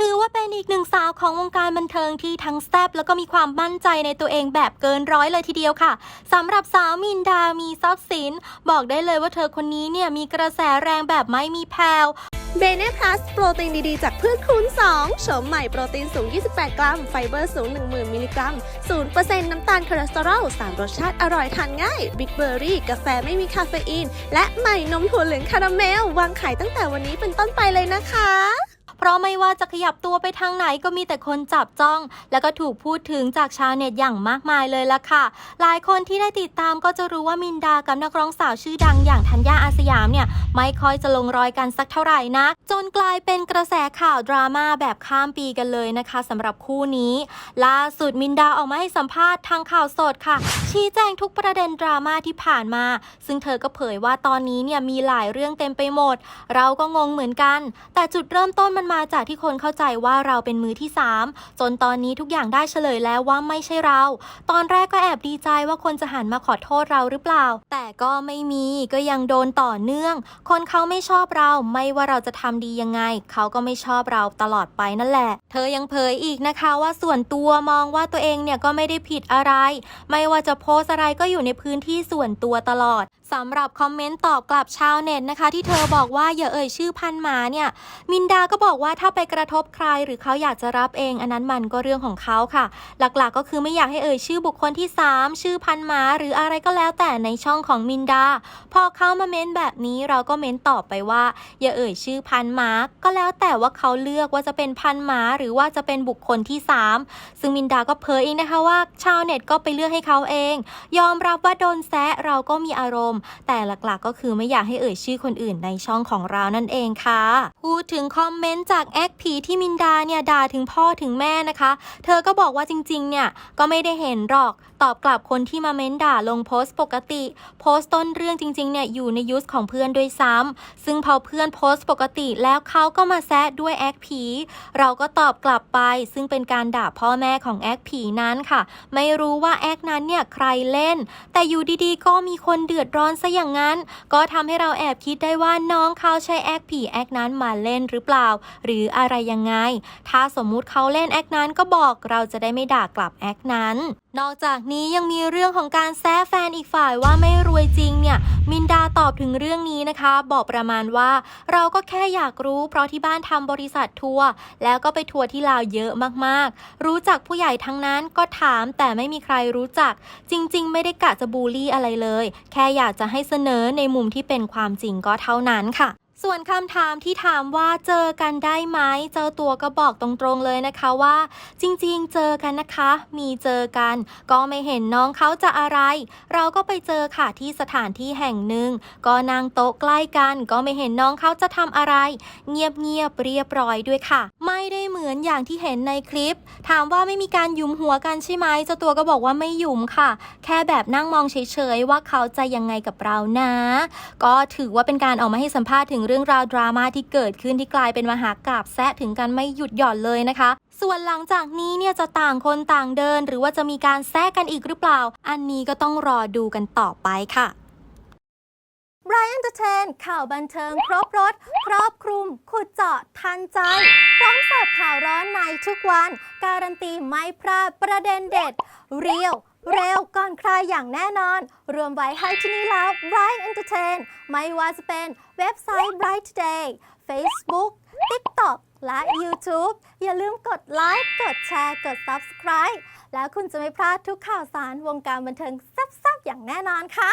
ถือว่าเป็นอีกหนึ่งสาวของวงการบันเทิงที่ทั้งแซ่บแล้วก็มีความมั่นใจในตัวเองแบบเกินร้อยเลยทีเดียวค่ะสำหรับสาวมินดามีทรัพย์สิน บอกได้เลยว่าเธอคนนี้เนี่ยมีกระแสแรงแบบไม่มีแผ่วเบเน่พลัสโปรตีนดี ๆ จากพืชคูณ2โฉมใหม่โปรตีนสูง 28 กรัม ไฟเบอร์สูง 10,000 มิลลิกรัม 0%น้ำตาลคอเลสเตอรอล 3 รสชาติอร่อยทานง่าย บิ๊กเบอร์รี่ กาแฟไม่มีคาเฟอีน และใหม่นมถั่วเหลืองคาราเมล วางขายตั้งแต่วันนี้เป็นต้นไปเลยนะคะ เพราะไม่ว่าจะขยับตัวไปทางไหนก็มีแต่คนจับจ้อง แล้วก็ถูกพูดถึงจากชาวเน็ตอย่างมากมายเลยล่ะค่ะ หลายคนที่ได้ติดตามก็จะรู้ว่ามินดากับนักร้องสาวชื่อดังอย่างธัญญาอาสยามเนี่ยไม่ค่อยจะลงรอยกันสักเท่าไหร่นักจนกลายเป็นกระแสข่าวดราม่าแบบข้ามปีกันเลยนะคะสำหรับคู่นี้ ล่าสุดมินดาออกมาให้สัมภาษณ์ทางข่าวสดค่ะ ชี้แจงทุกประเด็นดราม่าที่ผ่านมา ซึ่งเธอก็เผยว่าตอนนี้เนี่ยมีหลายเรื่องเต็มไปหมด เราก็งงเหมือนกัน แต่จุดเริ่มต้นมันมาจากที่คนเข้าใจว่าเราเป็นมือที่ 3 จนตอนนี้ทุกอย่างได้เฉลยแล้วว่าไม่ใช่เรา ตอนแรกก็แอบดีใจว่าคนจะหันมาขอโทษเราหรือเปล่า แต่ก็ไม่มีก็ยังโดนต่อเนื่อง คนเขาไม่ชอบเราไม่ว่าเราจะทำดียังไง เขาก็ไม่ชอบเราตลอดไปนั่นแหละ เธอยังเผยอีกนะคะว่าส่วนตัวมองว่าตัวเองเนี่ยก็ไม่ได้ผิดอะไร ไม่ว่าจะโพสอะไรก็อยู่ในพื้นที่ส่วนตัวตลอดสำหรับคอมเมนต์ตอบกลับชาวเน็ตนะคะ ที่เธอบอกว่าอย่าเอ่ยชื่อพันหมาเนี่ย มินดาก็บอกว่าถ้าไปกระทบใครหรือเขาอยากจะรับเอง อันนั้นมันก็เรื่องของเขาค่ะ หลักๆก็คือไม่อยากให้เอ่ยชื่อบุคคลที่ 3 ชื่อพันหมาหรืออะไรก็แล้วแต่ในช่องของมินดา พอเขามาเม้นแบบนี้เราก็เม้นตอบไปว่า อย่าเอ่ยชื่อพันหมาก็แล้วแต่ว่าเขาเลือกว่าจะเป็นพันหมาหรือว่าจะเป็นบุคคลที่ 3 ซึ่งมินดาก็เผยเองนะคะว่า ชาวเน็ตก็ไปเลือกให้เขาเอง ยอมรับว่าโดนแซะเราก็มีอารมณ์แต่หลักๆก็คือไม่อยากให้เอ่ยชื่อคนอื่นในช่องของเรานั่นเองค่ะ พูดถึงคอมเมนต์จากแอคผีที่มินดาเนี่ยด่าถึงพ่อถึงแม่นะคะ เธอก็บอกว่าจริงๆ เนี่ยก็ไม่ได้เห็นหรอก ตอบกลับคนที่มาเม้นด่าลงโพสต์ปกติ โพสต์ต้นเรื่องจริงๆ เนี่ยอยู่ในยุสของเพื่อนด้วยซ้ำซึ่งพอเพื่อนโพสต์ปกติแล้วเขาก็มาแซะด้วยแอคผีเราก็ตอบกลับไป ซึ่งเป็นการด่าพ่อแม่ของแอคผีนั้นค่ะ ไม่รู้ว่าแอคนั้นเนี่ยใครเล่น แต่อยู่ดีๆ ก็มีคนเดือดร้อนซะอย่างนั้น ก็ทำให้เราแอบคิดได้ว่าน้องเขาใช้แอคผีแอคนั้นมาเล่นหรือเปล่า หรืออะไรยังไง ถ้าสมมุติเขาเล่นแอคนั้นก็บอกเราจะได้ไม่ด่ากลับแอคนั้น นอกจากนี้ยังมีเรื่องของการแซะแฟนอีกฝ่ายว่าไม่รวยจริงเนี่ย มินดาตอบถึงเรื่องนี้นะคะ บอกประมาณว่า เราก็แค่อยากรู้เพราะที่บ้านทำบริษัททัวร์แล้วก็ไปทัวร์ที่ลาวเยอะมากๆ รู้จักผู้ใหญ่ทั้งนั้นก็ถามแต่ไม่มีใครรู้จัก จริง ๆ ไม่ได้กะจะบูลลี่อะไรเลย แค่อยากจะให้เสนอในมุมที่เป็นความจริงก็เท่านั้นค่ะ ส่วนคำถามที่ถามว่าเจอกันได้ไหม เจ้าตัวก็บอกตรงๆเลยนะคะว่า จริงๆ เจอกันนะคะ มีเจอกัน ก็ไม่เห็นน้องเขาจะอะไร เราก็ไปเจอค่ะที่สถานที่แห่งหนึ่ง ก็นั่งโต๊ะใกล้กัน ก็ไม่เห็นน้องเขาจะทำอะไร เงียบๆเรียบร้อยด้วยค่ะม่ได้เห มือนอย่างที่เห็นในคลิป ถามว่าไม่มีการยุมหัวกันใช่ไหมเจ้าตัวก็บอกว่าไม่ยุมค่ะ แค่แบบนั่งมองเฉยๆว่าเขาจะยังไงกับเรานะ ก็ถือว่าเป็นการออกมาให้สัมภาษณ์ถึงเรื่องราวดราม่าที่เกิดขึ้นที่กลายเป็นมหากราบแซะถึงกันไม่หยุดหย่อนเลยนะคะ ส่วนหลังจากนี้เนี่ยจะต่างคนต่างเดิน หรือว่าจะมีการแซะกันอีกหรือเปล่า อันนี้ก็ต้องรอดูกันต่อไปค่ะ Brian Entertain ข่าวบันเทิงครบรถ ครอบคลุม ขุดเจาะทันใจ พร้อมเสิร์ฟข่าวร้อนในทุกวัน การันตีไม่พลาดประเด็นเด็ด เรียว เร็วก่อนใครอย่างแน่นอน รวมไว้ให้ที่นี่แล้ว Brian Entertain ไม่ว่าจะเป็นเว็บไซต์ Bright Today Facebook TikTok และ YouTube อย่าลืมกดไลค์ กดแชร์ กด Subscribe แล้วคุณจะไม่พลาดทุกข่าวสารวงการบันเทิงแซ่บๆอย่างแน่นอนค่ะ